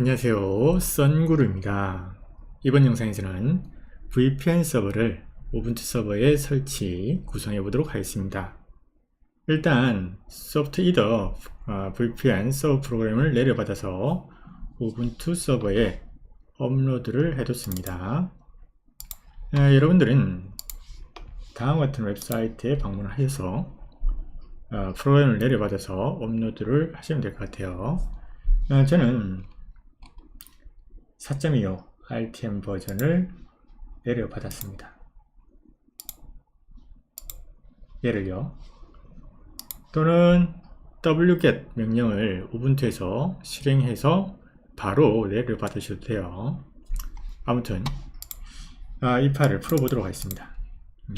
안녕하세요. 썬구루입니다. 이번 영상에서는 VPN 서버를 우분투 서버에 설치 구성해 보도록 하겠습니다. 일단 소프트 이더 어, VPN 서버 프로그램을 내려받아서 우분투 서버에 업로드를 해뒀습니다. 어, 여러분들은 다음과 같은 웹사이트에 방문하셔서 어, 프로그램을 내려받아서 업로드를 하시면 될 것 같아요. 어, 저는 4.25 RTM 버전을 내려받았습니다. 얘를요. 또는 wget 명령을 우분투에서 실행해서 바로 내려받으셔도 돼요. 아무튼 아, 이 파일을 풀어보도록 하겠습니다. 음,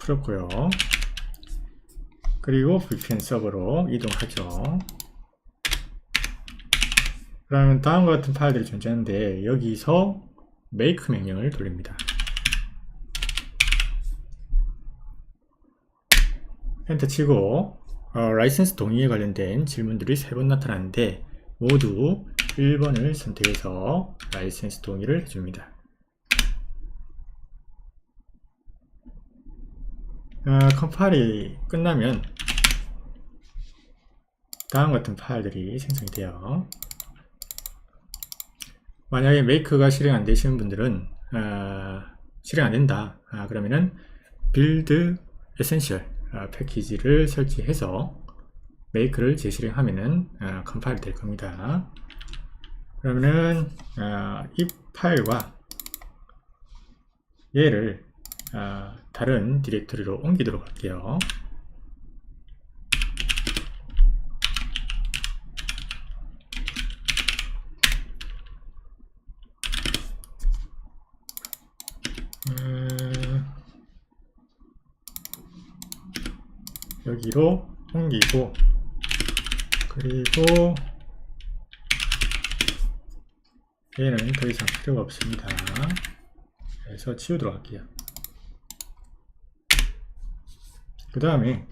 풀었고요. 그리고 VPN 서버로 이동하죠. 그러면 다음과 같은 파일들이 존재하는데 여기서 make 명령을 돌립니다. 엔터 치고 어, 라이센스 동의에 관련된 질문들이 세 번 나타나는데 모두 1번을 선택해서 라이센스 동의를 해줍니다. 어, 컴파일이 끝나면 다음 같은 파일들이 생성이 돼요. 만약에 메이크가 실행 안 되시는 분들은 어, 실행 안 된다. 아, 그러면은 빌드 에센셜 어, 패키지를 설치해서 메이크를 재실행하면은 어, 컴파일 될 겁니다. 그러면은 어, 이 파일과 얘를 어, 다른 디렉토리로 옮기도록 할게요 음, 여기로 옮기고 그리고 얘는 더 이상 필요가 없습니다. 그래서 치우도록 할게요. 그 다음에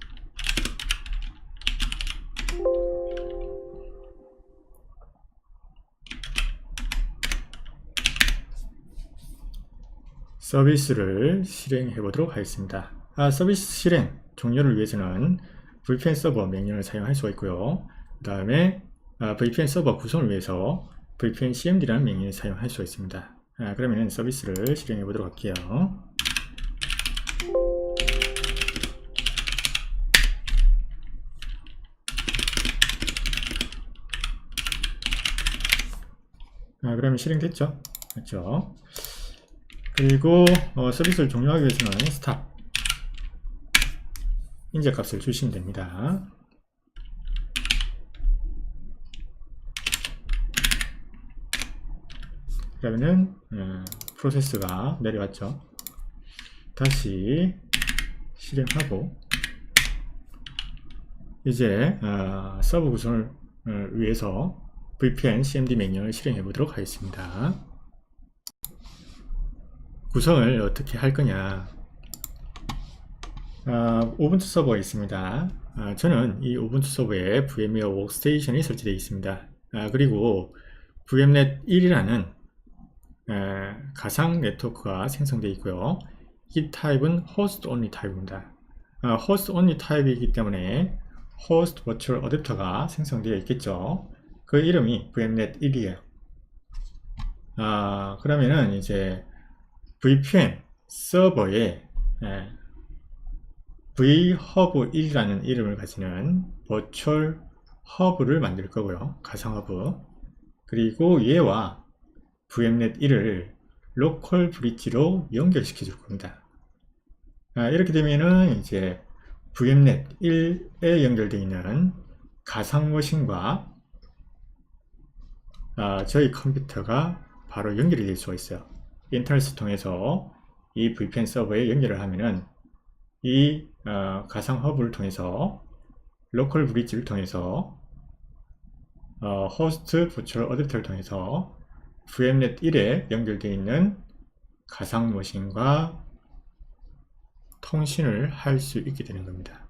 서비스를 실행해 보도록 하겠습니다. 아, 서비스 실행 종료를 위해서는 VPN 서버 명령을 사용할 수가 있고요. 그 다음에 아, VPN 서버 구성을 위해서 VPN CMD라는 명령을 사용할 수가 있습니다. 아, 그러면 서비스를 실행해 보도록 할게요. 아, 그러면 실행됐죠? 그렇죠? 그리고 어, 서비스를 종료하기 위해서는 스탑 인제값을 주시면 됩니다. 그러면은 음, 프로세스가 내려왔죠. 다시 실행하고 이제 어, 서버 구성을 어, 위해서 VPN CMD 명령을 실행해 보도록 하겠습니다. 구성을 어떻게 할 거냐 어, 우분투 서버가 있습니다. 아, 저는 이 우분투 서버에 VMware Workstation이 설치되어 있습니다. 아, 그리고 VMnet 1이라는 에, 어, 가상 네트워크가 생성되어 있고요. 이 타입은 host only 타입입니다. 아, host only 타입이기 때문에 host virtual adapter가 생성되어 있겠죠. 그 이름이 VMnet 1이에요. 아, 그러면은 이제 VPN 서버에 에, vhub1이라는 이름을 가지는 버추얼 허브를 만들 거고요. 가상 허브. 그리고 얘와 vmnet 1을 로컬 브릿지로 연결시켜 줄 겁니다. 아, 이렇게 되면은 이제 vmnet 1에 연결되어 있는 가상 머신과 아, 저희 컴퓨터가 바로 연결이 될 수가 있어요. 인터넷을 통해서 이 VPN 서버에 연결을 하면은 이 어, 가상 허브를 통해서 로컬 브릿지를 통해서 어, 호스트 부추럴 어댑터를 통해서 VMnet 1에 연결되어 있는 가상 머신과 통신을 할 수 있게 되는 겁니다.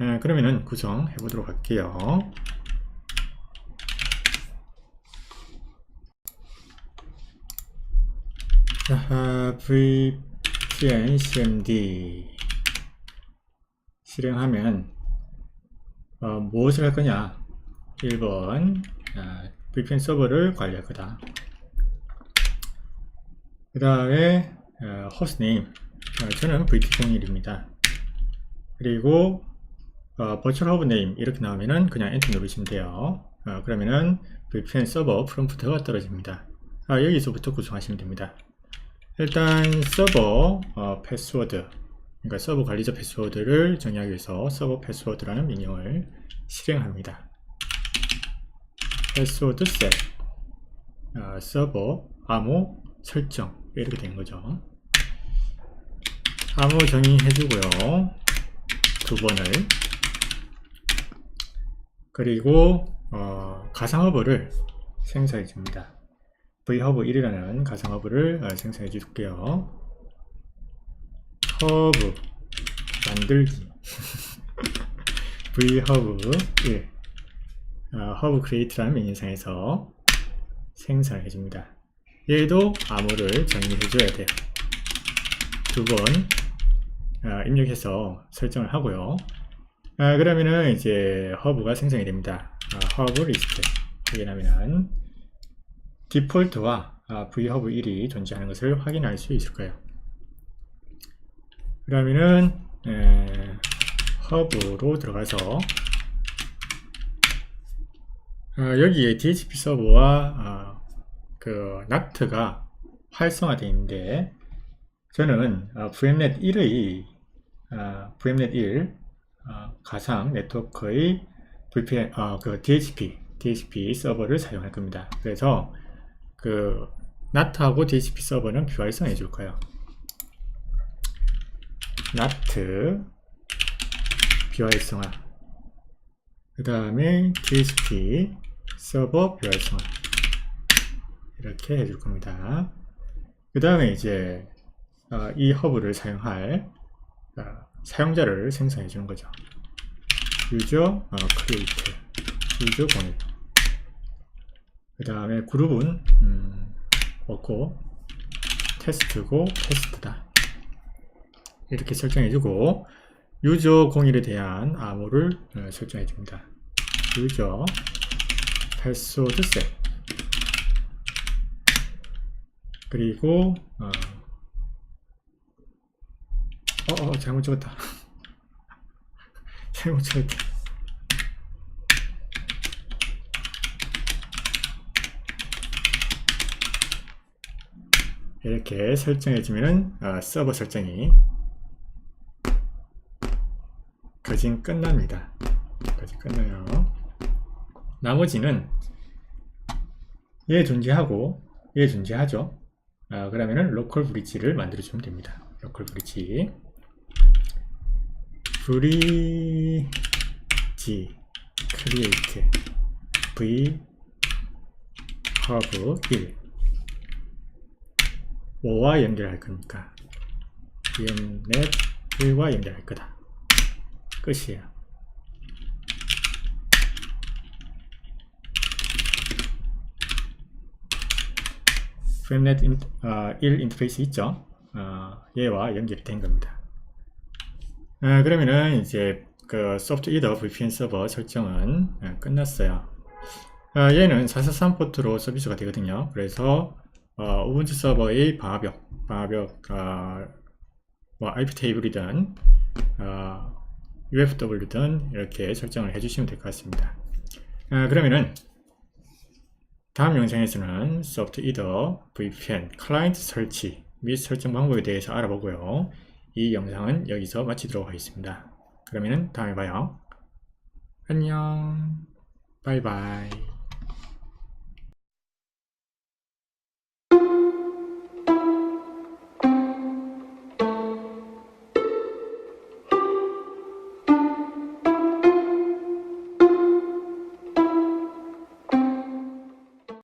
에, 그러면은 구성해 보도록 할게요. 아하, VPN CMD 실행하면 어, 무엇을 할 거냐? 1번 아, VPN 서버를 관리할 거다. 그 다음에 어, 호스트네임 어, 저는 VT01입니다. 그리고 어, 버추얼 허브 네임 이렇게 나오면은 그냥 엔터 누르시면 돼요. 어, 그러면은 VPN 서버 프롬프트가 떨어집니다. 아, 여기서부터 구성하시면 됩니다. 일단 서버 어, 패스워드 그러니까 서버 관리자 패스워드를 정의하기 위해서 서버 패스워드라는 명령을 실행합니다. 패스워드 셋 어, 서버 암호 설정 이렇게 된 거죠. 암호 정의해주고요. 두 번을 그리고 어, 가상허브를 생성해 줍니다. v허브 1이라는 가상허브를 어, 생성해 줄게요. 허브 만들기 v허브 1 어, 허브 크리에이트라는 명령상에서 생성해 줍니다. 얘도 암호를 정의해 줘야 돼요. 두번 어, 입력해서 설정을 하고요. 아, 그러면은 이제 허브가 생성이 됩니다. 아, 허브 리스트 확인하면 디폴트와 아, v허브 1이 존재하는 것을 확인할 수 있을 거예요. 그러면은 에, 허브로 들어가서 아, 여기에 DHP 서버와 아, 그 NAT가 활성화되어 있는데 저는 아, VMnet 1의 아, VMnet 1 아, 가상 네트워크의 VPN, 아, 그 DHP, DHP 서버를 사용할 겁니다. 그래서 그 NAT하고 DHP 서버는 비활성해 줄 거예요. NAT 비활성화. 그 다음에 DHP 서버 비활성화. 이렇게 해줄 겁니다. 그 다음에 이제 어, 이 허브를 사용할 어, 사용자를 생성해 주는 거죠. 유저 어, create 유저 공유 그 다음에 그룹은 음, 없고 테스트고 테스트다 이렇게 설정해 주고 유저 공일에 대한 암호를 어, 설정해 줍니다. 유저 패스워드 셋 그리고 어, 어, 어 잘못 적었다. 잘못 적었다. 이렇게 설정해주면은 어, 서버 설정이 거진 끝납니다. 거진 끝나요. 나머지는 얘 존재하고 얘 존재하죠. 아, 그러면은 로컬 브리지를 만들어주면 됩니다. 로컬 브리지 브리지 크리에이트 v 허브 1 5와 연결할 거니까 vmnet 1과 연결할 거다 끝이에요 어, 1 인터페이스 있죠 어, 얘와 연결이 된 겁니다 아, 그러면은 이제 그 소프트 이더 VPN 서버 설정은 아, 끝났어요. 아, 얘는 443 포트로 서비스가 되거든요. 그래서 어, 우분투 서버의 방화벽, 방화벽 어, 뭐 IP 테이블이든 어, UFW든 이렇게 설정을 해주시면 될 것 같습니다. 아, 그러면은 다음 영상에서는 소프트 이더 VPN 클라이언트 설치 및 설정 방법에 대해서 알아보고요. 이 영상은 여기서 마치도록 하겠습니다. 그러면 다음에 봐요. 안녕. 바이바이.